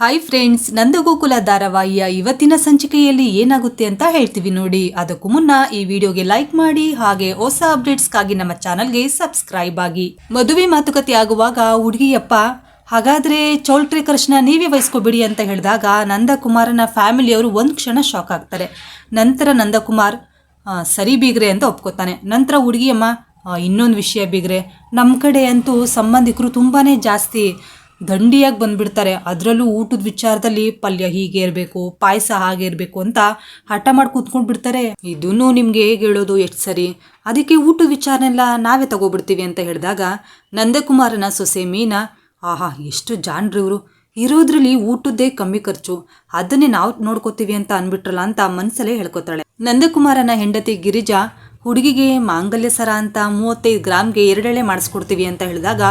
Hi friends Nandagokula ಧಾರಾವಾಹಿಯ ಇವತ್ತಿನ ಸಂಚಿಕೆಯಲ್ಲಿ ಏನಾಗುತ್ತೆ ಅಂತ ಹೇಳ್ತೀವಿ ನೋಡಿ. ಅದಕ್ಕೂ ಮುನ್ನ ಈ ವಿಡಿಯೋಗೆ ಲೈಕ್ ಮಾಡಿ, ಹಾಗೆ ಹೊಸ ಅಪ್ಡೇಟ್ಸ್ಗಾಗಿ ನಮ್ಮ ಚಾನಲ್ಗೆ ಸಬ್ಸ್ಕ್ರೈಬ್ ಆಗಿ. ಮದುವೆ ಮಾತುಕತೆ ಆಗುವಾಗ ಹುಡುಗಿಯಪ್ಪ, ಹಾಗಾದ್ರೆ ಚೌಲ್ಟ್ರಿ ಕೃಷ್ಣ ನೀವೇ ವಹಿಸ್ಕೊಬಿಡಿ ಅಂತ ಹೇಳಿದಾಗ ನಂದಕುಮಾರನ ಫ್ಯಾಮಿಲಿಯವರು ಒಂದು ಕ್ಷಣ ಶಾಕ್ ಆಗ್ತಾರೆ. ನಂತರ ನಂದಕುಮಾರ್ ಸರಿ ಬೀಗ್ರೆ ಅಂತ ಒಪ್ಕೋತಾನೆ. ನಂತರ ಹುಡುಗಿಯಮ್ಮ ಇನ್ನೊಂದು ವಿಷಯ ಬೀಗ್ರೆ. ನಮ್ಮ ಕಡೆ ಅಂತೂ ಸಂಬಂಧಿಕರು ತುಂಬಾ ಜಾಸ್ತಿ ದಂಡಿಯಾಗಿ ಬಂದ್ಬಿಡ್ತಾರೆ. ಅದರಲ್ಲೂ ಊಟದ ವಿಚಾರದಲ್ಲಿ ಪಲ್ಯ ಹೀಗೆ ಇರಬೇಕು, ಪಾಯಸ ಹಾಗೆ ಇರಬೇಕು ಅಂತ ಹಠ ಮಾಡಿ ಕೂತ್ಕೊಂಡು ಬಿಡ್ತಾರೆ ಇದನ್ನು ನಿಮಗೆ ಹೇಗೆ ಹೇಳೋದು ಎಷ್ಟು ಸರಿ? ಅದಕ್ಕೆ ಊಟದ ವಿಚಾರನೆಲ್ಲ ನಾವೇ ತಗೋಬಿಡ್ತೀವಿ ಅಂತ ಹೇಳಿದಾಗ ನಂದಕುಮಾರನ ಸೊಸೆ ಮೀನಾ, ಆಹಾ, ಎಷ್ಟು ಜಾಣ್ರಿ ಇವರು. ಇರೋದ್ರಲ್ಲಿ ಊಟದ್ದೇ ಕಮ್ಮಿ ಖರ್ಚು. ಅದನ್ನೇ ನಾವು ನೋಡ್ಕೋತೀವಿ ಅಂತ ಅನ್ಬಿಟ್ರಲ್ಲ ಅಂತ ಮನ್ಸಲ್ಲೇ ಹೇಳ್ಕೊತಾಳೆ. ನಂದಕುಮಾರನ ಹೆಂಡತಿ ಗಿರಿಜಾ, ಹುಡುಗಿಗೆ ಮಾಂಗಲ್ಯ ಸರ ಅಂತ ಮೂವತ್ತೈದು ಗ್ರಾಮ್ಗೆ ಎರಡೆಳೆ ಮಾಡಿಸ್ಕೊಡ್ತೀವಿ ಅಂತ ಹೇಳಿದಾಗ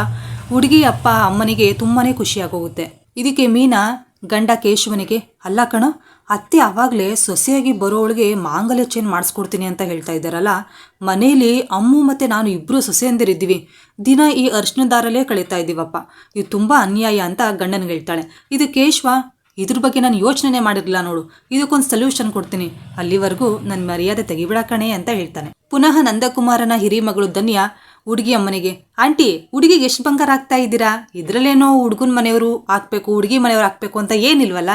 ಹುಡುಗಿ ಅಪ್ಪ ಅಮ್ಮನಿಗೆ ತುಂಬಾ ಖುಷಿಯಾಗೋಗುತ್ತೆ. ಇದಕ್ಕೆ ಮೀನಾ, ಗಂಡ ಕೇಶವನಿಗೆ, ಅಲ್ಲ ಕಣ, ಅತ್ತೆ ಆವಾಗಲೇ ಸೊಸೆಯಾಗಿ ಬರೋವಳಿಗೆ ಮಾಂಗಲ್ಯ ಚೇನ್ ಮಾಡಿಸ್ಕೊಡ್ತೀನಿ ಅಂತ ಹೇಳ್ತಾ ಇದ್ದಾರಲ್ಲ. ಮನೇಲಿ ಅಮ್ಮು ಮತ್ತು ನಾನು ಇಬ್ಬರು ಸೊಸೆಯಂದಿರಿದ್ದೀವಿ. ದಿನ ಈ ಅರ್ಶನದಾರಲ್ಲೇ ಕಳೀತಾ ಇದ್ದೀವಪ್ಪ. ಇದು ತುಂಬ ಅನ್ಯಾಯ ಅಂತ ಗಂಡನಿಗೆ ಹೇಳ್ತಾಳೆ. ಇದು ಕೇಶವ, ಇದ್ರ ಬಗ್ಗೆ ನಾನು ಯೋಚನೆ ಮಾಡಿರಲಿಲ್ಲ ನೋಡು. ಇದಕ್ಕೊಂದು ಸೊಲ್ಯೂಷನ್ ಕೊಡ್ತೀನಿ. ಅಲ್ಲಿವರೆಗೂ ನನ್ನ ಮರ್ಯಾದೆ ತೆಗಿಬಿಡ ಕಣೆ ಅಂತ ಹೇಳ್ತಾನೆ. ಪುನಃ ನಂದಕುಮಾರನ ಹಿರಿಮಗಳು ಧನ್ಯ. ಹುಡುಗಿ ಅಮ್ಮನಿಗೆ, ಆಂಟಿ, ಹುಡುಗಿಗೆ ಎಷ್ಟು ಬಂಗಾರ ಹಾಕ್ತಾ ಇದ್ದೀರಾ? ಇದರಲ್ಲೇನೋ ಹುಡುಗನ ಮನೆಯವರು ಹಾಕ್ಬೇಕು, ಹುಡುಗಿ ಮನೆಯವರು ಹಾಕ್ಬೇಕು ಅಂತ ಏನಿಲ್ವಲ್ಲ?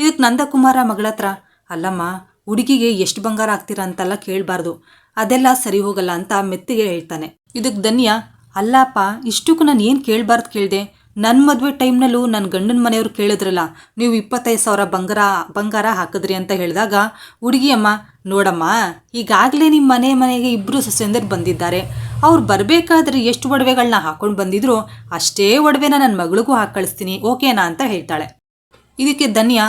ಇದಕ್ಕೆ ನಂದಕುಮಾರ ಮಗಳ ಹತ್ರ, ಅಲ್ಲಮ್ಮ, ಹುಡುಗಿಗೆ ಎಷ್ಟು ಬಂಗಾರ ಹಾಕ್ತೀರಾ ಅಂತೆಲ್ಲ ಕೇಳಬಾರ್ದು. ಅದೆಲ್ಲ ಸರಿ ಹೋಗಲ್ಲ ಅಂತ ಮೆತ್ತಿಗೆ ಹೇಳ್ತಾನೆ. ಇದಕ್ಕೆ ಧನ್ಯ, ಅಲ್ಲಪ್ಪ, ಇಷ್ಟಕ್ಕೂ ನಾನು ಏನು ಕೇಳಬಾರ್ದು ಕೇಳಿದೆ? ನನ್ನ ಮದುವೆ ಟೈಮ್ನಲ್ಲೂ ನನ್ನ ಗಂಡನ ಮನೆಯವರು ಕೇಳಿದ್ರಲ್ಲ, ನೀವು ಇಪ್ಪತ್ತೈದು ಸಾವಿರ ಬಂಗಾರ ಬಂಗಾರ ಹಾಕಿದ್ರಿ ಅಂತ ಹೇಳಿದಾಗ ಹುಡುಗಿಯಮ್ಮ ನೋಡಮ್ಮ, ಈಗಾಗಲೇ ನಿಮ್ಮ ಮನೆ ಮನೆಗೆ ಇಬ್ಬರು ಸೊಸೆಯಂದರು ಬಂದಿದ್ದಾರೆ. ಅವ್ರು ಬರಬೇಕಾದ್ರೆ ಎಷ್ಟು ಒಡವೆಗಳನ್ನ ಹಾಕೊಂಡು ಬಂದಿದ್ರು ಅಷ್ಟೇ ಒಡವೆನ ನನ್ನ ಮಗಳಿಗೂ ಹಾಕಿ ಕಳಿಸ್ತೀನಿ ಓಕೆನಾ ಅಂತ ಹೇಳ್ತಾಳೆ. ಇದಕ್ಕೆ ಧನ್ಯ,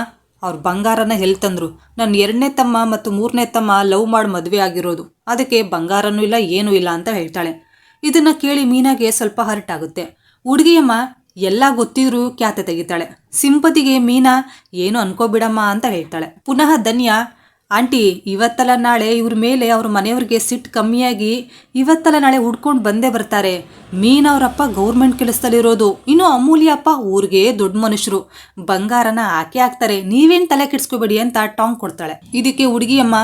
ಅವ್ರ ಬಂಗಾರನ ಎಲ್ಲಿ ತಂದರು ನನ್ನ ಎರಡನೇ ತಮ್ಮ ಮತ್ತು ಮೂರನೇ ತಮ್ಮ ಲವ್ ಮಾಡಿ ಮದುವೆ ಆಗಿರೋದು. ಅದಕ್ಕೆ ಬಂಗಾರನೂ ಇಲ್ಲ, ಏನೂ ಇಲ್ಲ ಅಂತ ಹೇಳ್ತಾಳೆ. ಇದನ್ನು ಕೇಳಿ ಮೀನಾಗೆ ಸ್ವಲ್ಪ ಹರ್ಟ್ ಆಗುತ್ತೆ ಹುಡುಗಿಯಮ್ಮ, ಎಲ್ಲ ಗೊತ್ತಿದ್ರೂ ಖ್ಯಾತೆ ತೆಗಿತಾಳೆ. ಸಿಂಪತಿಗೆ ಮೀನಾ, ಏನು ಅನ್ಕೋಬಿಡಮ್ಮ ಅಂತ ಹೇಳ್ತಾಳೆ. ಪುನಃ ಧನ್ಯ ಆಂಟಿ, ಇವತ್ತಲ್ಲ ನಾಳೆ ಇವ್ರ ಮೇಲೆ ಅವ್ರ ಮನೆಯವ್ರಿಗೆ ಸಿಟ್ಟು ಕಮ್ಮಿಯಾಗಿ ಇವತ್ತಲ್ಲ ನಾಳೆ ಹುಡ್ಕೊಂಡು ಬಂದೇ ಬರ್ತಾರೆ. ಮೀನ್ ಅವರಪ್ಪ ಗೌರ್ಮೆಂಟ್ ಕೆಲಸದಲ್ಲಿರೋದು. ಇನ್ನು ಅಮೂಲ್ಯಪ್ಪ ಊರಿಗೆ ದೊಡ್ಡ ಮನುಷ್ಯರು. ಬಂಗಾರನ ಹಾಕೇ ಹಾಕ್ತಾರೆ. ನೀವೇನು ತಲೆ ಕೆಡ್ಸ್ಕೋಬೇಡಿ ಅಂತ ಟಾಂಗ್ ಕೊಡ್ತಾಳೆ. ಇದಕ್ಕೆ ಹುಡುಗಿಯಮ್ಮ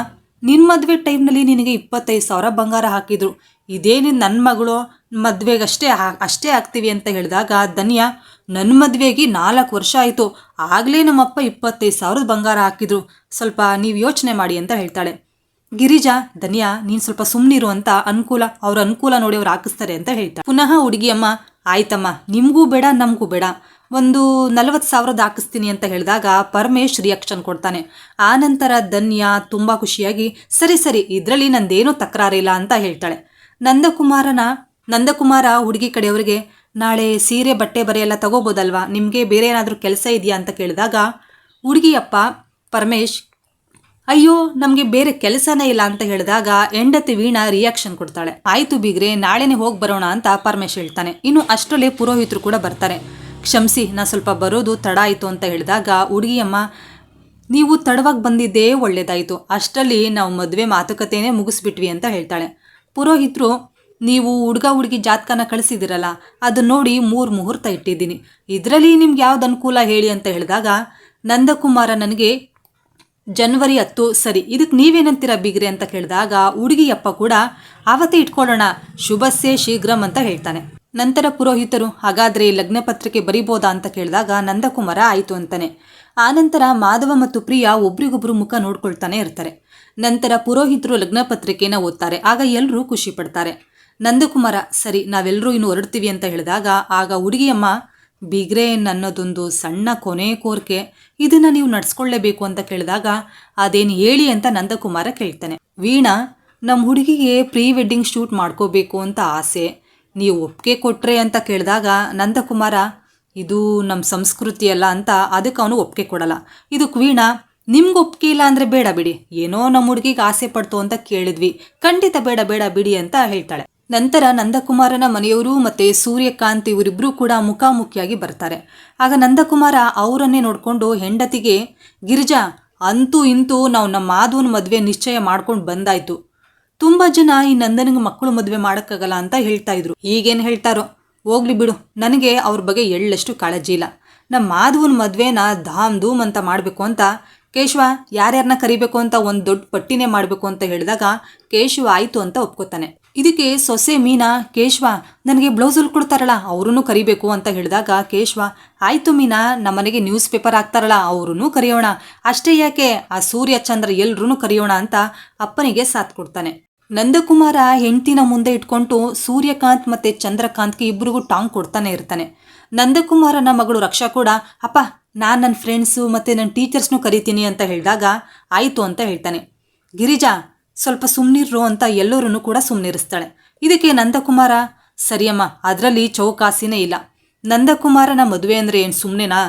ನಿನ್ನ ಮದುವೆ ಟೈಮ್ನಲ್ಲಿ ನಿನಗೆ ಇಪ್ಪತ್ತೈದು ಸಾವಿರ ಬಂಗಾರ ಹಾಕಿದ್ರು. ಇದೇನು ನನ್ನ ಮಗಳು? ಮದುವೆಗಷ್ಟೇ ಅಷ್ಟೇ ಹಾಕ್ತೀವಿ ಅಂತ ಹೇಳಿದಾಗ ಧನ್ಯ ನನ್ನ ಮದುವೆಗೆ ನಾಲ್ಕು ವರ್ಷ ಆಯಿತು. ಆಗಲೇ ನಮ್ಮಪ್ಪ ಇಪ್ಪತ್ತೈದು ಸಾವಿರದ ಬಂಗಾರ ಹಾಕಿದ್ರು. ಸ್ವಲ್ಪ ನೀವು ಯೋಚನೆ ಮಾಡಿ ಅಂತ ಹೇಳ್ತಾಳೆ. ಗಿರಿಜಾ, ಧನಿಯಾ, ನೀನು ಸ್ವಲ್ಪ ಸುಮ್ಮನಿರು ಅಂತ ಅನುಕೂಲ, ಅವ್ರ ಅನುಕೂಲ ನೋಡಿ ಅವ್ರು ಹಾಕಿಸ್ತಾರೆ ಅಂತ ಹೇಳ್ತಾರೆ ಪುನಃ ಹುಡುಗಿಯಮ್ಮ, ಆಯ್ತಮ್ಮ, ನಿಮಗೂ ಬೇಡ, ನಮಗೂ ಬೇಡ. ಒಂದು ನಲವತ್ತು ಸಾವಿರದ ಹಾಕಿಸ್ತೀನಿ ಅಂತ ಹೇಳಿದಾಗ ಪರಮೇಶ್ ರಿಯಾಕ್ಷನ್ ಕೊಡ್ತಾನೆ. ಆ ನಂತರ ಧನ್ಯ ತುಂಬ ಖುಷಿಯಾಗಿ, ಸರಿ ಸರಿ, ಇದರಲ್ಲಿ ನಂದೇನೂ ತಕರಾರಿಲ್ಲ ಅಂತ ಹೇಳ್ತಾಳೆ. ನಂದಕುಮಾರನ, ನಂದಕುಮಾರ ಹುಡುಗಿ ಕಡೆಯವರಿಗೆ ನಾಳೆ ಸೀರೆ, ಬಟ್ಟೆ ಬರೆಯೆಲ್ಲ ತಗೋಬೋದಲ್ವಾ? ನಿಮಗೆ ಬೇರೆ ಏನಾದರೂ ಕೆಲಸ ಇದೆಯಾ ಅಂತ ಕೇಳಿದಾಗ, ಹುಡುಗಿಯಪ್ಪ, ಪರಮೇಶ್, ಅಯ್ಯೋ, ನಮಗೆ ಬೇರೆ ಕೆಲಸನೇ ಇಲ್ಲ ಅಂತ ಹೇಳಿದಾಗ ಹೆಂಡತಿ ವೀಣಾ ರಿಯಾಕ್ಷನ್ ಕೊಡ್ತಾಳೆ. ಆಯ್ತು ಬೀಗ್ರೆ, ನಾಳೆನೇ ಹೋಗಿ ಬರೋಣ ಅಂತ ಪರಮೇಶ್ ಹೇಳ್ತಾನೆ. ಇನ್ನು ಅಷ್ಟರಲ್ಲೇ ಪುರೋಹಿತರು ಕೂಡ ಬರ್ತಾರೆ. ಕ್ಷಮಿಸಿ, ನಾ ಸ್ವಲ್ಪ ಬರೋದು ತಡ ಆಯಿತು ಅಂತ ಹೇಳಿದಾಗ, ಹುಡುಗಿಯಮ್ಮ, ನೀವು ತಡವಾಗಿ ಬಂದಿದ್ದೇ ಒಳ್ಳೆಯದಾಯಿತು ಅಷ್ಟರಲ್ಲಿ ನಾವು ಮದುವೆ ಮಾತುಕತೆಯೇ ಮುಗಿಸ್ಬಿಟ್ವಿ ಅಂತ ಹೇಳ್ತಾಳೆ. ಪುರೋಹಿತರು ನೀವು ಹುಡುಗ ಹುಡುಗಿ ಜಾತಕನ ಕಳಿಸಿದಿರಲ್ಲ ಅದನ್ನ ನೋಡಿ ಮೂರು ಮುಹೂರ್ತ ಇಟ್ಟಿದ್ದೀನಿ. ಇದರಲ್ಲಿ ನಿಮ್ಗೆ ಯಾವ್ದು ಅನುಕೂಲ ಹೇಳಿ ಅಂತ ಹೇಳಿದಾಗ, ನಂದಕುಮಾರ ನನಗೆ, ಜನ್ವರಿ ಹತ್ತು, ಸರಿ ಇದಕ್ಕೆ ನೀವೇನಂತೀರ ಬಿಗ್ರಿ? ಅಂತ ಕೇಳಿದಾಗ, ಹುಡುಗಿಯಪ್ಪ ಕೂಡ ಆವತ್ತೇ ಇಟ್ಕೊಳ್ಳೋಣ, ಶುಭಸ್ಯ, ಶೀಘ್ರಂ ಅಂತ ಹೇಳ್ತಾನೆ. ನಂತರ ಪುರೋಹಿತರು, ಹಾಗಾದರೆ ಲಗ್ನ ಪತ್ರಿಕೆ ಬರಿಬೋದಾ? ಅಂತ ಕೇಳಿದಾಗ, ನಂದಕುಮಾರ, ಆಯಿತು ಅಂತಾನೆ. ಆನಂತರ ಮಾಧವ ಮತ್ತು ಪ್ರಿಯಾ ಒಬ್ರಿಗೊಬ್ರು ಮುಖ ನೋಡ್ಕೊಳ್ತಾನೆ ಇರ್ತಾರೆ. ನಂತರ ಪುರೋಹಿತರು ಲಗ್ನ ಪತ್ರಿಕೆನ ಓದ್ತಾರೆ, ಆಗ ಎಲ್ಲರೂ ಖುಷಿ ಪಡ್ತಾರೆ. ನಂದಕುಮಾರ, ಸರಿ ನಾವೆಲ್ಲರೂ ಇನ್ನು ಹೊರಡ್ತೀವಿ ಅಂತ ಹೇಳಿದಾಗ, ಆಗ ಹುಡುಗಿಯಮ್ಮ, ಬಿಗ್ರೆ ನನ್ನದೊಂದು ಸಣ್ಣ ಕೊನೆ ಕೋರಿಕೆ, ಇದನ್ನು ನೀವು ನಡ್ಸ್ಕೊಳ್ಳೇಬೇಕು ಅಂತ ಕೇಳಿದಾಗ, ಅದೇನು ಹೇಳಿ ಅಂತ ನಂದಕುಮಾರ ಕೇಳ್ತಾನೆ. ವೀಣಾ ನಮ್ಮ ಹುಡುಗಿಗೆ ಪ್ರೀ ವೆಡ್ಡಿಂಗ್ ಶೂಟ್ ಮಾಡ್ಕೋಬೇಕು ಅಂತ ಆಸೆ, ನೀವು ಒಪ್ಪಿಗೆ ಕೊಟ್ಟರೆ ಅಂತ ಕೇಳಿದಾಗ, ನಂದಕುಮಾರ, ಇದು ನಮ್ಮ ಸಂಸ್ಕೃತಿ ಅಲ್ಲ ಅಂತ ಅದಕ್ಕೆ ಅವನು ಒಪ್ಪಿಗೆ ಕೊಡಲ್ಲ. ಇದಕ್ಕೆ ವೀಣಾ, ನಿಮ್ಗೆ ಒಪ್ಪಿಗೆ ಇಲ್ಲ ಅಂದರೆ ಬೇಡ ಬಿಡಿ, ಏನೋ ನಮ್ಮ ಹುಡುಗಿಗೆ ಆಸೆ ಪಡ್ತು ಅಂತ ಕೇಳಿದ್ವಿ, ಖಂಡಿತ ಬೇಡ ಬೇಡ ಬಿಡಿ ಅಂತ ಹೇಳ್ತಾಳೆ. ನಂತರ ನಂದಕುಮಾರನ ಮನೆಯವರು ಮತ್ತು ಸೂರ್ಯಕಾಂತ್ ಇವರಿಬ್ಬರೂ ಕೂಡ ಮುಖಾಮುಖಿಯಾಗಿ ಬರ್ತಾರೆ. ಆಗ ನಂದಕುಮಾರ ಅವರನ್ನೇ ನೋಡಿಕೊಂಡು ಹೆಂಡತಿಗೆ, ಗಿರಿಜಾ, ಅಂತೂ ಇಂತೂ ನಾವು ನಮ್ಮ ಮಾಧವನ ಮದುವೆ ನಿಶ್ಚಯ ಮಾಡ್ಕೊಂಡು ಬಂದಾಯಿತು. ತುಂಬ ಜನ ಈ ನಂದನಿಗೆ ಮಕ್ಕಳು ಮದುವೆ ಮಾಡೋಕ್ಕಾಗಲ್ಲ ಅಂತ ಹೇಳ್ತಾ ಇದ್ರು. ಈಗೇನು ಹೇಳ್ತಾರೋ? ಹೋಗ್ಲಿ ಬಿಡು. ನನಗೆ ಅವ್ರ ಬಗ್ಗೆ ಎಳ್ಳಷ್ಟು ಕಾಳಜಿ ಇಲ್ಲ. ನಮ್ಮ ಮಾಧುವನ ಮದುವೆನ ಧಾಮ್ ಧೂಮ್ ಅಂತ ಮಾಡಬೇಕು ಅಂತ ಕೇಶವ ಯಾರ್ಯಾರನ್ನ ಕರಿಬೇಕು ಅಂತ ಒಂದು ದೊಡ್ಡ ಪಟ್ಟಿನೇ ಮಾಡಬೇಕು ಅಂತ ಹೇಳಿದಾಗ ಕೇಶವ ಆಯಿತು ಅಂತ ಒಪ್ಕೋತಾನೆ. ಇದಕ್ಕೆ ಸೊಸೆ ಮೀನಾ, ಕೇಶವ, ನನಗೆ ಬ್ಲೌಸ್ ಹೊಲ್ಕೊಡ್ತಾರಲ್ಲ ಅವ್ರೂ ಕರಿಬೇಕು ಅಂತ ಹೇಳಿದಾಗ ಕೇಶವ, ಆಯಿತು ಮೀನಾ, ನಮ್ಮನೆಗೆ ನ್ಯೂಸ್ ಪೇಪರ್ ಹಾಕ್ತಾರಲ್ಲ ಅವ್ರೂ ಕರೆಯೋಣ. ಅಷ್ಟೇ ಯಾಕೆ, ಆ ಸೂರ್ಯ, ಚಂದ್ರ ಎಲ್ರೂ ಕರೆಯೋಣ ಅಂತ ಅಪ್ಪನಿಗೆ ಸಾಥ್ ಕೊಡ್ತಾನೆ. ನಂದಕುಮಾರ ಹೆಂಡ್ತಿನ ಮುಂದೆ ಇಟ್ಕೊಂಡು ಸೂರ್ಯಕಾಂತ್ ಮತ್ತೆ ಚಂದ್ರಕಾಂತ್ಗೆ ಇಬ್ಬರಿಗೂ ಟಾಂಗ್ ಕೊಡ್ತಾನೆ ಇರ್ತಾನೆ. ನಂದಕುಮಾರನ ಮಗಳು ರಕ್ಷಾ ಕೂಡ, ಅಪ್ಪ, ನಾನು ನನ್ನ ಫ್ರೆಂಡ್ಸು ಮತ್ತು ನನ್ನ ಟೀಚರ್ಸ್ನೂ ಕರಿತೀನಿ ಅಂತ ಹೇಳಿದಾಗ, ಆಯಿತು ಅಂತ ಹೇಳ್ತಾನೆ. ಗಿರಿಜಾ ಸ್ವಲ್ಪ ಸುಮ್ಮನಿರ್ರು ಅಂತ ಎಲ್ಲರೂ ಕೂಡ ಸುಮ್ಮನಿರಿಸ್ತಾಳೆ ಇದಕ್ಕೆ ನಂದಕುಮಾರ, ಸರಿಯಮ್ಮ, ಅದರಲ್ಲಿ ಚೌಕಾಸಿನೇ ಇಲ್ಲ. ನಂದಕುಮಾರನ ಮದುವೆ ಅಂದರೆ ಏನು ಸುಮ್ಮನೆನಾ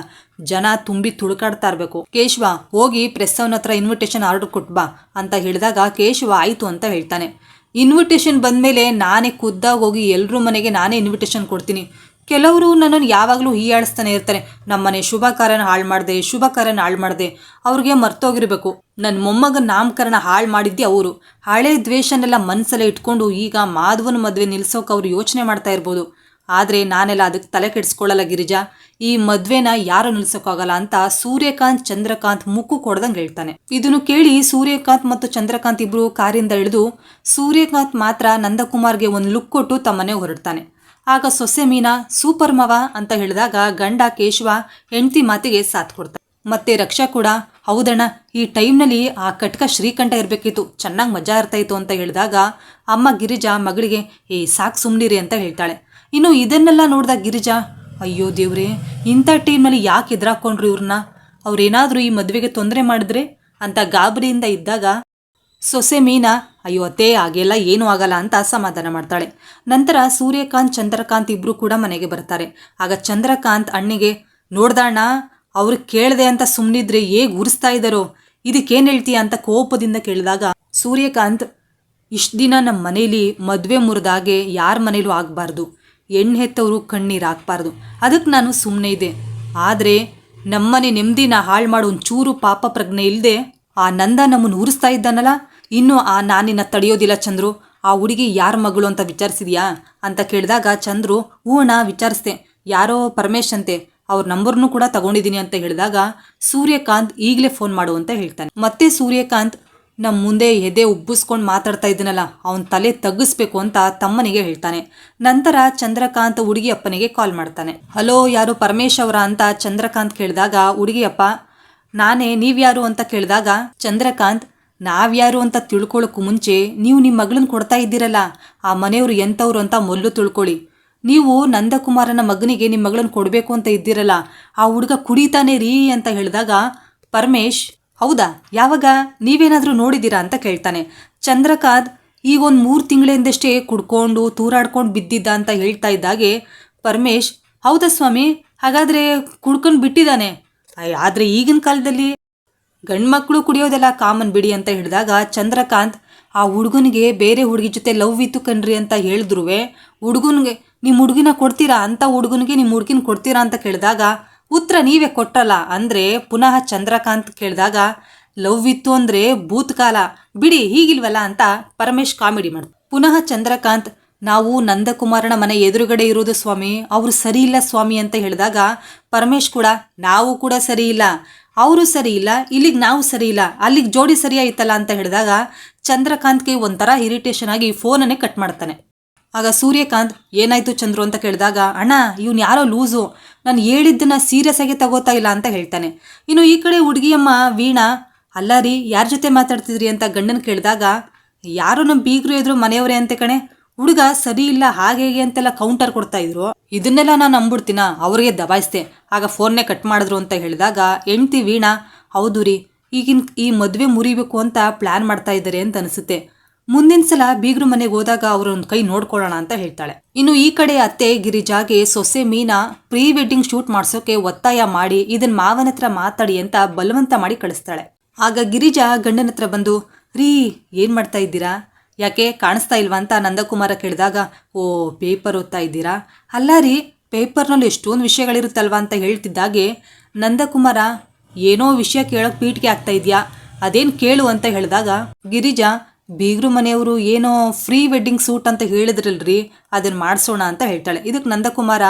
ಜನ ತುಂಬಿ ತುಡುಕಾಡ್ತಾ ಇರಬೇಕು. ಕೇಶವ, ಹೋಗಿ ಪ್ರೆಸ್ ಅವನ ಹತ್ರ ಇನ್ವಿಟೇಷನ್ ಆರ್ಡರ್ ಕೊಟ್ಬಾ ಅಂತ ಹೇಳಿದಾಗ ಕೇಶವ ಆಯಿತು ಅಂತ ಹೇಳ್ತಾನೆ. ಇನ್ವಿಟೇಷನ್ ಬಂದಮೇಲೆ ನಾನೇ ಖುದ್ದಾಗಿ ಹೋಗಿ ಎಲ್ಲರೂ ಮನೆಗೆ ನಾನೇ ಇನ್ವಿಟೇಷನ್ ಕೊಡ್ತೀನಿ. ಕೆಲವರು ನನ್ನನ್ನು ಯಾವಾಗಲೂ ಹೀಯಾಳಿಸ್ತಾನೆ ಇರ್ತಾರೆ. ನಮ್ಮನೆ ಶುಭ ಕಾರ್ಯನ ಹಾಳು ಮಾಡಿದೆ ಶುಭ ಕಾರ್ಯನ ಹಾಳು ಮಾಡಿದೆ. ಅವ್ರಿಗೆ ಮರ್ತೋಗಿರ್ಬೇಕು. ನನ್ನ ಮೊಮ್ಮಗ ನಾಮಕರಣ ಹಾಳು ಮಾಡಿದ್ದೆ ಅವರು. ಹಳೆ ದ್ವೇಷನೆಲ್ಲ ಮನಸ್ಸಲ್ಲೇ ಇಟ್ಕೊಂಡು ಈಗ ಮಾಧವನ ಮದುವೆ ನಿಲ್ಸೋಕೆ ಅವರು ಯೋಚನೆ ಮಾಡ್ತಾ ಇರ್ಬೋದು. ಆದರೆ ನಾನೆಲ್ಲ ಅದಕ್ಕೆ ತಲೆ ಕೆಡಿಸ್ಕೊಳ್ಳಲ್ಲ ಗಿರಿಜಾ. ಈ ಮದುವೆನ ಯಾರು ನಿಲ್ಸೋಕ್ಕಾಗಲ್ಲ ಅಂತ ಸೂರ್ಯಕಾಂತ್, ಚಂದ್ರಕಾಂತ್ ಮುಕ್ಕು ಕೊಡ್ದಂಗೆ ಹೇಳ್ತಾನೆ. ಇದನ್ನು ಕೇಳಿ ಸೂರ್ಯಕಾಂತ್ ಮತ್ತು ಚಂದ್ರಕಾಂತ್ ಇಬ್ಬರು ಕಾರಿಂದ ಇಳಿದು ಸೂರ್ಯಕಾಂತ್ ಮಾತ್ರ ನಂದಕುಮಾರ್ಗೆ ಒಂದು ಲುಕ್ ಕೊಟ್ಟು ತಮ್ಮನೆ ಹೊರಡ್ತಾನೆ. ಆಗ ಸೊಸೆ ಮೀನಾ ಸೂಪರ್ ಮವ ಅಂತ ಹೇಳಿದಾಗ ಗಂಡ ಕೇಶವ ಹೆಂಡತಿ ಮಾತಿಗೆ ಸಾಥ್ ಕೊಡ್ತಾರೆ ಮತ್ತೆ ರಕ್ಷಾ ಕೂಡ, ಹೌದಣ್ಣ, ಈ ಟೈಮ್ನಲ್ಲಿ ಆ ಕಟ್ಕ ಶ್ರೀಕಂಠ ಇರಬೇಕಿತ್ತು, ಚೆನ್ನಾಗಿ ಮಜಾ ಇರ್ತಾಯಿತ್ತು ಅಂತ ಹೇಳಿದಾಗ ಅಮ್ಮ ಗಿರಿಜಾ ಮಗಳಿಗೆ, ಏ, ಸಾಕು ಸುಮ್ಮನಿರಿ ಅಂತ ಹೇಳ್ತಾಳೆ. ಇನ್ನು ಇದನ್ನೆಲ್ಲ ನೋಡಿದ ಗಿರಿಜಾ, ಅಯ್ಯೋ ದೇವ್ರೆ, ಇಂಥ ಟೈಮ್ನಲ್ಲಿ ಯಾಕೆ ಎದುರಾಕೊಂಡ್ರು ಇವ್ರನ್ನ? ಅವ್ರೇನಾದರೂ ಈ ಮದುವೆಗೆ ತೊಂದರೆ ಮಾಡಿದ್ರೆ? ಅಂತ ಗಾಬರಿಯಿಂದ ಇದ್ದಾಗ ಸೊಸೆ ಮೀನಾ ಅಯ್ಯೋ, ಅತ್ತೆ, ಹಾಗೆಲ್ಲ ಏನೂ ಆಗಲ್ಲ ಅಂತ ಸಮಾಧಾನ ಮಾಡ್ತಾಳೆ. ನಂತರ ಸೂರ್ಯಕಾಂತ್, ಚಂದ್ರಕಾಂತ್ ಇಬ್ಬರು ಕೂಡ ಮನೆಗೆ ಬರ್ತಾರೆ. ಆಗ ಚಂದ್ರಕಾಂತ್ ಅಣ್ಣಿಗೆ ನೋಡ್ದಣ್ಣ ಅವ್ರು ಕೇಳದೆ ಅಂತ ಸುಮ್ಮನಿದ್ರೆ ಹೇಗೆ ಉರಿಸ್ತಾ ಇದ್ದಾರೋ, ಇದಕ್ಕೇನು ಹೇಳ್ತೀಯ ಅಂತ ಕೋಪದಿಂದ ಕೇಳಿದಾಗ ಸೂರ್ಯಕಾಂತ್, ಇಷ್ಟು ದಿನ ನಮ್ಮ ಮನೇಲಿ ಮದುವೆ ಮುರಿದಾಗೆ ಯಾರ ಮನೇಲೂ ಆಗಬಾರ್ದು. ಹೆಣ್ಣು ಹೆತ್ತವರು ಕಣ್ಣೀರು ಹಾಕ್ಬಾರ್ದು. ಅದಕ್ಕೆ ನಾನು ಸುಮ್ಮನೆ ಇದೆ ಆದರೆ ನಮ್ಮನೆ ನೆಮ್ಮದಿನ ಹಾಳು ಮಾಡೋ ಒಂಚೂರು ಪಾಪ ಪ್ರಜ್ಞೆ ಇಲ್ಲದೆ ಆ ನಂದ ನಮ್ಮನ್ನು ಉರಿಸ್ತಾ ಇದ್ದಾನಲ್ಲ ಇನ್ನು ಆ ನಾನಿನ ತಡೆಯೋದಿಲ್ಲ ಚಂದ್ರು. ಆ ಹುಡುಗಿ ಯಾರ ಮಗಳು ಅಂತ ವಿಚಾರಿಸಿದ್ಯಾ? ಅಂತ ಕೇಳಿದಾಗ ಚಂದ್ರು ಅಣ್ಣ, ವಿಚಾರಿಸ್ದೆ. ಯಾರೋ ಪರಮೇಶ್ ಅಂತೆ. ಅವ್ರ ನಂಬರ್ನು ಕೂಡ ತಗೊಂಡಿದ್ದೀನಿ ಅಂತ ಹೇಳಿದಾಗ ಸೂರ್ಯಕಾಂತ್ ಈಗಲೇ ಫೋನ್ ಮಾಡು ಅಂತ ಹೇಳ್ತಾನೆ. ಮತ್ತೆ ಸೂರ್ಯಕಾಂತ್ ನಮ್ಮ ಮುಂದೆ ಎದೆ ಉಬ್ಬಿಸ್ಕೊಂಡು ಮಾತಾಡ್ತಾ ಇದ್ದೀನಲ್ಲ, ಅವನ ತಲೆ ತಗ್ಗಿಸ್ಬೇಕು ಅಂತ ತಮ್ಮನಿಗೆ ಹೇಳ್ತಾನೆ. ನಂತರ ಚಂದ್ರಕಾಂತ್ ಹುಡುಗಿ ಅಪ್ಪನಿಗೆ ಕಾಲ್ ಮಾಡ್ತಾನೆ. ಹಲೋ, ಯಾರು ಪರಮೇಶ್ ಅವರ ಅಂತ ಚಂದ್ರಕಾಂತ್ ಕೇಳಿದಾಗ ಹುಡುಗಿಯಪ್ಪ, ನಾನೇ ನೀವ್ಯಾರು ಅಂತ ಕೇಳಿದಾಗ ಚಂದ್ರಕಾಂತ್ ನಾವ್ಯಾರು ಅಂತ ತಿಳ್ಕೊಳ್ಳೋಕ್ಕೂ ಮುಂಚೆ ನೀವು ನಿಮ್ಮ ಮಗಳನ್ನ ಕೊಡ್ತಾ ಇದ್ದೀರಲ್ಲ, ಆ ಮನೆಯವರು ಎಂಥವ್ರು ಅಂತ ಮೊಲ್ಲು ತಿಳ್ಕೊಳ್ಳಿ. ನೀವು ನಂದಕುಮಾರನ ಮಗನಿಗೆ ನಿಮ್ಮ ಮಗಳನ್ನ ಕೊಡಬೇಕು ಅಂತ ಇದ್ದೀರಲ್ಲ, ಆ ಹುಡುಗ ಕುಡಿತಾನೆ ರೀ ಅಂತ ಹೇಳಿದಾಗ ಪರಮೇಶ್, ಹೌದಾ? ಯಾವಾಗ? ನೀವೇನಾದರೂ ನೋಡಿದ್ದೀರಾ ಅಂತ ಕೇಳ್ತಾನೆ. ಚಂದ್ರಕಾದ್ ಈಗ ಒಂದು ಮೂರು ತಿಂಗಳಿಂದಷ್ಟೇ ಕುಡ್ಕೊಂಡು, ತೂರಾಡ್ಕೊಂಡು ಬಿದ್ದಿದ್ದ ಅಂತ ಹೇಳ್ತಾ ಇದ್ದಾಗೆ ಪರಮೇಶ್, ಹೌದಾ ಸ್ವಾಮಿ? ಹಾಗಾದರೆ ಕುಡ್ಕೊಂಡು ಬಿಟ್ಟಿದ್ದಾನೆ. ಆದರೆ ಆದ್ರೆ ಈಗಿನ ಕಾಲದಲ್ಲಿ ಗಂಡ್ಮಕ್ಳು ಕುಡಿಯೋದೆಲ್ಲ ಕಾಮನ್ ಬಿಡಿ ಅಂತ ಹೇಳಿದಾಗ ಚಂದ್ರಕಾಂತ್, ಆ ಹುಡುಗನಿಗೆ ಬೇರೆ ಹುಡುಗಿ ಜೊತೆ ಲವ್ ಇತ್ತು ಕಣ್ರಿ ಅಂತ ಹೇಳಿದ್ರುವೆ, ಹುಡುಗನಿಗೆ ನಿಮ್ಮ ಹುಡುಗಿನ ಕೊಡ್ತೀರಾ? ಅಂತ ಹುಡುಗನಿಗೆ ನಿಮ್ಮ ಹುಡುಗಿನ ಕೊಡ್ತೀರಾ ಅಂತ ಕೇಳಿದಾಗ, ಉತ್ತರ ನೀವೇ ಕೊಟ್ಟಲ್ಲ ಅಂದರೆ ಪುನಃ ಚಂದ್ರಕಾಂತ್ ಕೇಳಿದಾಗ, ಲವ್ ಇತ್ತು ಅಂದರೆ ಭೂತ್ಕಾಲ, ಬಿಡಿ ಹೀಗಿಲ್ವಲ್ಲ ಅಂತ ಪರಮೇಶ್ ಕಾಮಿಡಿ ಮಾಡ್, ಪುನಃ ಚಂದ್ರಕಾಂತ್, ನಾವು ನಂದಕುಮಾರನ ಮನೆ ಎದುರುಗಡೆ ಇರೋದು ಸ್ವಾಮಿ, ಅವರು ಸರಿ ಸ್ವಾಮಿ ಅಂತ ಹೇಳಿದಾಗ ಪರಮೇಶ್ ಕೂಡ, ನಾವು ಕೂಡ ಸರಿ ಅವರು ಸರಿ ಇಲ್ಲ, ಇಲ್ಲಿಗೆ ನಾವು ಸರಿ ಇಲ್ಲ, ಅಲ್ಲಿಗೆ ಜೋಡಿ ಸರಿ ಆಯ್ತಲ್ಲ ಅಂತ ಹೇಳಿದಾಗ ಚಂದ್ರಕಾಂತ್ಗೆ ಒಂಥರ ಇರಿಟೇಷನ್ ಆಗಿ ಫೋನನ್ನೇ ಕಟ್ ಮಾಡ್ತಾನೆ. ಆಗ ಸೂರ್ಯಕಾಂತ್, ಏನಾಯ್ತು ಚಂದ್ರು ಅಂತ ಕೇಳಿದಾಗ, ಅಣ್ಣ, ಇವ್ನು ಯಾರೋ ಲೂಸು, ನಾನು ಹೇಳಿದ್ದನ್ನ ಸೀರಿಯಸ್ ಆಗಿ ತಗೋತಾ ಇಲ್ಲ ಅಂತ ಹೇಳ್ತಾನೆ. ಇನ್ನು ಈ ಕಡೆ ಹುಡುಗಿಯಮ್ಮ, ವೀಣಾ, ಅಲ್ಲ ರೀ, ಯಾರ ಜೊತೆ ಮಾತಾಡ್ತಿದ್ರಿ? ಅಂತ ಗಂಡನ ಕೇಳಿದಾಗ ಯಾರೋ ನಮ್ಮ ಬೀಗರು ಎದುರು ಮನೆಯವರೇ ಅಂತೆ ಕಣೆ ಹುಡುಗ ಸರಿ ಇಲ್ಲ, ಹಾಗೆ ಹೇಗೆ ಅಂತೆಲ್ಲ ಕೌಂಟರ್ ಕೊಡ್ತಾ ಇದ್ರು. ಇದನ್ನೆಲ್ಲ ನಾನು ನಂಬಿಡ್ತೀನ ಅವ್ರಿಗೆ ದಬಾಯಿಸ್ದೆ. ಆಗ ಫೋನ್ನೇ ಕಟ್ ಮಾಡಿದ್ರು ಅಂತ ಹೇಳಿದಾಗ, ಹೆಂಡ್ತಿ ವೀಣಾ, ಹೌದು ರೀ, ಈಗಿನ ಈ ಮದುವೆ ಮುರಿಬೇಕು ಅಂತ ಪ್ಲಾನ್ ಮಾಡ್ತಾ ಇದ್ದಾರೆ ಅಂತ ಅನಿಸುತ್ತೆ. ಮುಂದಿನ ಸಲ ಬೀಗರು ಮನೆಗೆ ಹೋದಾಗ ಅವರೊಂದು ಕೈ ನೋಡ್ಕೊಳ್ಳೋಣ ಅಂತ ಹೇಳ್ತಾಳೆ. ಇನ್ನು ಈ ಕಡೆ ಅತ್ತೆ ಗಿರಿಜಾಗೆ ಸೊಸೆ ಮೀನಾ ಪ್ರೀ ವೆಡ್ಡಿಂಗ್ ಶೂಟ್ ಮಾಡಿಸೋಕೆ ಒತ್ತಾಯ ಮಾಡಿ ಇದನ್ನ ಮಾವನ ಹತ್ರ ಮಾತಾಡಿ ಅಂತ ಬಲವಂತ ಮಾಡಿ ಕಳಿಸ್ತಾಳೆ. ಆಗ ಗಿರಿಜಾ ಗಂಡನ ಹತ್ರ ಬಂದು, ರೀ, ಏನ್ ಮಾಡ್ತಾ ಇದ್ದೀರಾ? ಯಾಕೆ ಕಾಣಿಸ್ತಾ ಇಲ್ವಾ ಅಂತ ನಂದಕುಮಾರ ಕೇಳಿದಾಗ, ಓ, ಪೇಪರ್ ಓದ್ತಾ ಇದ್ದೀರಾ? ಅಲ್ಲ ರೀ, ಪೇಪರ್ನಲ್ಲಿ ಎಷ್ಟೊಂದು ವಿಷಯಗಳಿರುತ್ತಲ್ವಾ ಅಂತ ಹೇಳ್ತಿದ್ದಾಗೆ, ನಂದಕುಮಾರ, ಏನೋ ವಿಷಯ ಕೇಳೋಕೆ ಪೀಠಿಗೆ ಆಗ್ತಾ ಇದೆಯಾ? ಅದೇನು ಕೇಳು ಅಂತ ಹೇಳಿದಾಗ, ಗಿರಿಜಾ, ಬೀಗ್ರು ಮನೆಯವರು ಏನೋ ಫ್ರೀ ವೆಡ್ಡಿಂಗ್ ಸೂಟ್ ಅಂತ ಹೇಳಿದ್ರಲ್ರಿ ಅದನ್ನು ಮಾಡಿಸೋಣ ಅಂತ ಹೇಳ್ತಾಳೆ. ಇದಕ್ಕೆ ನಂದಕುಮಾರ,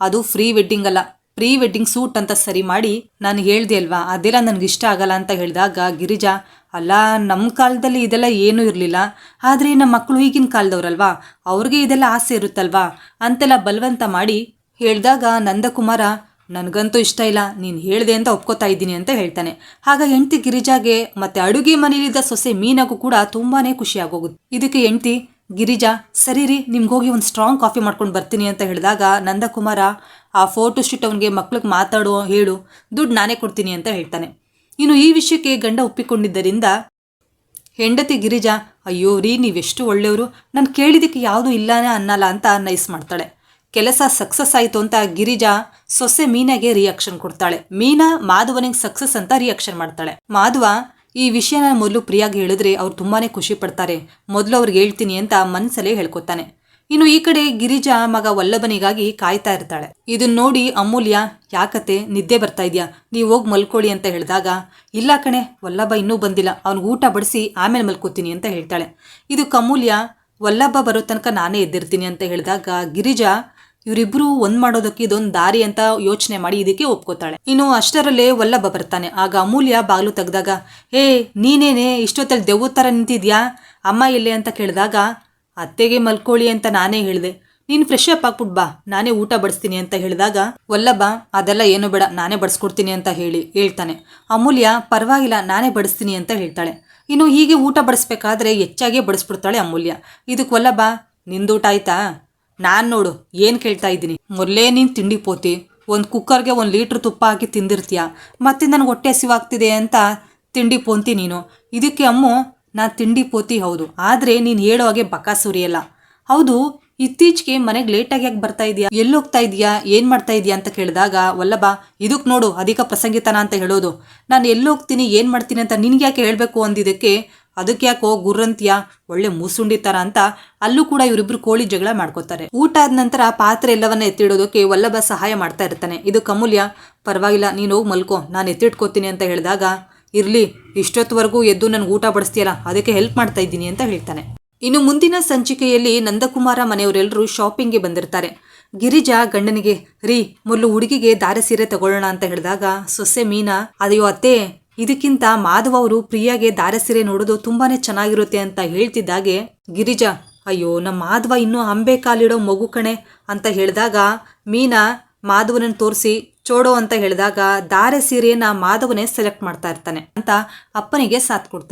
ಅದು ಫ್ರೀ ವೆಡ್ಡಿಂಗ್ ಅಲ್ಲ. ಪ್ರೀ ವೆಡ್ಡಿಂಗ್ ಸೂಟ್ ಅಂತ ಸರಿ ಮಾಡಿ ನಾನು ಹೇಳ್ದೆ ಅಲ್ವಾ? ಅದೆಲ್ಲ ನನಗೆ ಇಷ್ಟ ಆಗಲ್ಲ ಅಂತ ಹೇಳಿದಾಗ, ಗಿರಿಜಾ, ಅಲ್ಲ ನಮ್ಮ ಕಾಲದಲ್ಲಿ ಇದೆಲ್ಲ ಏನೂ ಇರಲಿಲ್ಲ. ಆದರೆ ನಮ್ಮ ಮಕ್ಕಳು ಈಗಿನ ಕಾಲದವ್ರಲ್ವಾ? ಅವ್ರಿಗೆ ಇದೆಲ್ಲ ಆಸೆ ಇರುತ್ತಲ್ವಾ? ಅಂತೆಲ್ಲ ಬಲವಂತ ಮಾಡಿ ಹೇಳಿದಾಗ ನಂದಕುಮಾರ, ನನಗಂತೂ ಇಷ್ಟ ಇಲ್ಲ. ನೀನು ಹೇಳಿದೆ ಅಂತ ಒಪ್ಕೋತಾ ಇದ್ದೀನಿ ಅಂತ ಹೇಳ್ತಾನೆ. ಆಗ ಹೆಂಡ್ತಿ ಗಿರಿಜಾಗೆ ಮತ್ತೆ ಅಡುಗೆ ಮನೆಯಲ್ಲಿದ್ದ ಸೊಸೆ ಮೀನಾಗೂ ಕೂಡ ತುಂಬಾ ಖುಷಿಯಾಗೋಗುತ್ತೆ ಇದಕ್ಕೆ ಹೆಂಡ್ತಿ ಗಿರಿಜಾ, ಸರಿ ರೀ ನಿಮ್ಗೋಗಿ ಒಂದು ಸ್ಟ್ರಾಂಗ್ ಕಾಫಿ ಮಾಡ್ಕೊಂಡು ಬರ್ತೀನಿ ಅಂತ ಹೇಳಿದಾಗ ನಂದಕುಮಾರ, ಆ ಫೋಟೋ ಶೂಟ್ ಅವನಿಗೆ ಮಕ್ಳಿಗೆ ಮಾತಾಡು, ಹೇಳು, ದುಡ್ಡು ನಾನೇ ಕೊಡ್ತೀನಿ ಅಂತ ಹೇಳ್ತಾನೆ. ಇನ್ನು ಈ ವಿಷಯಕ್ಕೆ ಗಂಡ ಒಪ್ಪಿಕೊಂಡಿದ್ದರಿಂದ ಹೆಂಡತಿ ಗಿರಿಜಾ, ಅಯ್ಯೋ ರೀ, ನೀವೆಷ್ಟು ಒಳ್ಳೆಯವರು, ನಾನು ಕೇಳಿದ್ದಕ್ಕೆ ಯಾವುದೂ ಇಲ್ಲನೇ ಅನ್ನಲ್ಲ ಅಂತ ನೈಸ್ ಮಾಡ್ತಾಳೆ. ಕೆಲಸ ಸಕ್ಸಸ್ ಆಯಿತು ಅಂತ ಗಿರಿಜಾ ಸೊಸೆ ಮೀನಾಗೆ ರಿಯಾಕ್ಷನ್ ಕೊಡ್ತಾಳೆ. ಮೀನಾ ಮಾಧವನಿಗೆ ಸಕ್ಸಸ್ ಅಂತ ರಿಯಾಕ್ಷನ್ ಮಾಡ್ತಾಳೆ. ಮಾಧವ ಈ ವಿಷಯನ ಮೊದಲು ಪ್ರಿಯಾಗಿ ಹೇಳಿದ್ರೆ ಅವ್ರು ತುಂಬಾನೇ ಖುಷಿ ಪಡ್ತಾರೆ. ಮೊದಲು ಅವ್ರಿಗೆ ಹೇಳ್ತೀನಿ ಅಂತ ಮನಸ್ಸಲ್ಲೇ ಹೇಳ್ಕೊತಾನೆ ಇನ್ನು ಈ ಕಡೆ ಗಿರಿಜಾ ಮಗ ವಲ್ಲಭನಿಗಾಗಿ ಕಾಯ್ತಾ ಇರ್ತಾಳೆ. ಇದನ್ನ ನೋಡಿ ಅಮೂಲ್ಯ ಯಾಕತೆ ನಿದ್ದೆ ಬರ್ತಾ ಇದೆಯಾ? ನೀವು ಹೋಗಿ ಮಲ್ಕೊಳ್ಳಿ ಅಂತ ಹೇಳಿದಾಗ, ಇಲ್ಲ ಕಣೆ, ವಲ್ಲಭ ಇನ್ನೂ ಬಂದಿಲ್ಲ. ಅವ್ನಿಗೆ ಊಟ ಬಡಿಸಿ ಆಮೇಲೆ ಮಲ್ಕೋತೀನಿ ಅಂತ ಹೇಳ್ತಾಳೆ. ಇದಕ್ಕೆ ಅಮೂಲ್ಯ, ವಲ್ಲಭ ಬರೋ ತನಕ ನಾನೇ ಎದ್ದಿರ್ತೀನಿ ಅಂತ ಹೇಳಿದಾಗ ಗಿರಿಜಾ ಇವರಿಬ್ರು ಒಂದ್ ಮಾಡೋದಕ್ಕೆ ಇದೊಂದು ದಾರಿ ಅಂತ ಯೋಚನೆ ಮಾಡಿ ಇದಕ್ಕೆ ಒಪ್ಕೋತಾಳೆ. ಇನ್ನು ಅಷ್ಟರಲ್ಲೇ ವಲ್ಲಭ ಬರ್ತಾನೆ. ಆಗ ಅಮೂಲ್ಯ ಬಾಗಿಲು ತೆಗ್ದಾಗ ಏ ನೀನೇನೆ, ಇಷ್ಟೊತ್ತಲ್ಲಿ ದೆವ್ವ ಥರ ನಿಂತಿದ್ಯಾ? ಅಮ್ಮ ಇಲ್ಲೇ ಅಂತ ಕೇಳಿದಾಗ, ಅತ್ತೆಗೆ ಮಲ್ಕೊಳ್ಳಿ ಅಂತ ನಾನೇ ಹೇಳಿದೆ. ನೀನು ಫ್ರೆಶ್ ಅಪ್ ಹಾಕ್ಬಿಟ್ ಬಾ. ನಾನೇ ಊಟ ಬಡಿಸ್ತೀನಿ ಅಂತ ಹೇಳಿದಾಗ, ವಲ್ಲಭ, ಅದೆಲ್ಲ ಏನು ಬೇಡ. ನಾನೇ ಬಡಿಸ್ಕೊಡ್ತೀನಿ ಅಂತ ಹೇಳಿ ಹೇಳ್ತಾನೆ. ಅಮೂಲ್ಯ, ಪರವಾಗಿಲ್ಲ, ನಾನೇ ಬಡಿಸ್ತೀನಿ ಅಂತ ಹೇಳ್ತಾಳೆ. ಇನ್ನು ಹೀಗೆ ಊಟ ಬಡಿಸ್ಬೇಕಾದ್ರೆ ಹೆಚ್ಚಾಗಿ ಬಡಿಸ್ಬಿಡ್ತಾಳೆ ಅಮೂಲ್ಯ. ಇದಕ್ಕೆ, ವಲ್ಲಭ, ನಿಂದೂಟ ಆಯ್ತಾ? ನಾನು ನೋಡು, ಏನು ಕೇಳ್ತಾ ಇದ್ದೀನಿ? ಮೊದಲೇ ನೀನು ತಿಂಡಿ ಪೋತಿ. ಒಂದು ಕುಕ್ಕರ್ಗೆ ಒಂದು ಲೀಟ್ರ್ ತುಪ್ಪ ಹಾಕಿ ತಿಂದಿರ್ತೀಯ? ಮತ್ತೆ ನನಗೆ ಹೊಟ್ಟೆ ಹಸಿವಾಗ್ತಿದೆ ಅಂತ ತಿಂಡಿ ಪೋಂತಿ ನೀನು. ಇದಕ್ಕೆ ಅಮ್ಮು, ನಾನು ತಿಂಡಿ ಪೋತಿ ಹೌದು. ಆದರೆ ನೀನು ಹೇಳೋ ಹಾಗೆ ಬಕ ಸುರಿಯಲ್ಲ ಹೌದು, ಇತ್ತೀಚೆಗೆ ಮನೆಗೆ ಲೇಟಾಗಿ ಯಾಕೆ ಬರ್ತಾ ಇದೆಯಾ? ಎಲ್ಲಿ ಹೋಗ್ತಾ ಇದೆಯಾ? ಏನು ಮಾಡ್ತಾ ಇದೆಯಾ ಅಂತ ಕೇಳಿದಾಗ, ವಲ್ಲಭ ಇದಕ್ಕೆ ನೋಡು, ಅಧಿಕ ಪ್ರಸಂಗಿತನ ಅಂತ ಹೇಳೋದು. ನಾನು ಎಲ್ಲಿ ಹೋಗ್ತೀನಿ, ಏನು ಮಾಡ್ತೀನಿ ಅಂತ ನಿನಗೆ ಯಾಕೆ ಹೇಳಬೇಕು ಅಂದಿದ್ದಕ್ಕೆ ಅದಕ್ಕೆ ಯಾಕೋ ಗುರ್ರಂತ್ಯ ಒಳ್ಳೆ ಮೂಸುಂಡಿ ಥರ ಅಂತ ಅಲ್ಲೂ ಕೂಡ ಇವರಿಬ್ರು ಕೋಳಿ ಜಗಳ ಮಾಡ್ಕೋತಾರೆ. ಊಟ ಆದ ನಂತರ ಪಾತ್ರೆ ಎಲ್ಲವನ್ನ ಎತ್ತಿಡೋದಕ್ಕೆ ವಲ್ಲಭ ಸಹಾಯ ಮಾಡ್ತಾ ಇರ್ತಾನೆ. ಇದು ಕಮೂಲ್ಯ. ಪರವಾಗಿಲ್ಲ, ನೀನು ಹೋಗಿ ಮಲ್ಕೋ. ನಾನು ಎತ್ತಿಟ್ಕೋತೀನಿ ಅಂತ ಹೇಳಿದಾಗ, ಇರ್ಲಿ, ಇಷ್ಟೊತ್ತವರೆಗೂ ಎದ್ದು ನನಗೆ ಊಟ ಬಡಿಸ್ತೀಯಲ್ಲ, ಅದಕ್ಕೆ ಹೆಲ್ಪ್ ಮಾಡ್ತಾ ಇದ್ದೀನಿ ಅಂತ ಹೇಳ್ತಾನೆ. ಇನ್ನು ಮುಂದಿನ ಸಂಚಿಕೆಯಲ್ಲಿ ನಂದಕುಮಾರ ಮನೆಯವರೆಲ್ಲರೂ ಶಾಪಿಂಗ್ಗೆ ಬಂದಿರ್ತಾರೆ. ಗಿರಿಜಾ ಗಂಡನಿಗೆ, ರೀ, ಮೊದಲು ಹುಡುಗಿಗೆ ದಾರೆ ಸೀರೆ ತಗೊಳ್ಳೋಣ ಅಂತ ಹೇಳಿದಾಗ, ಸೊಸೆ ಮೀನಾ, ಅಯ್ಯೋ ಅತ್ತೆ ಇದಕ್ಕಿಂತ ಮಾಧವ ಅವರು ಪ್ರಿಯಾಗೆ ದಾರೆ ಸೀರೆ ನೋಡೋದು ತುಂಬಾನೇ ಚೆನ್ನಾಗಿರುತ್ತೆ ಅಂತ ಹೇಳ್ತಿದ್ದಾಗೆ ಗಿರಿಜಾ. ಅಯ್ಯೋ ನಮ್ಮ ಮಾಧವ ಇನ್ನೂ ಅಂಬೆ ಕಾಲಿಡೋ ಮಗು ಕಣೆ ಅಂತ ಹೇಳಿದಾಗ ಮೀನಾ ಮಾಧವನನ್ನು ತೋರಿಸಿ ಚೋಡೋ ಅಂತ ಹೇಳಿದಾಗ ದಾರೆ ಸೀರೆಯನ್ನ ಮಾಧವನೇ ಸೆಲೆಕ್ಟ್ ಮಾಡ್ತಾ ಇರ್ತಾನೆ ಅಂತ ಅಪ್ಪನಿಗೆ ಸಾಥ್ ಕೊಡ್ತಾನೆ.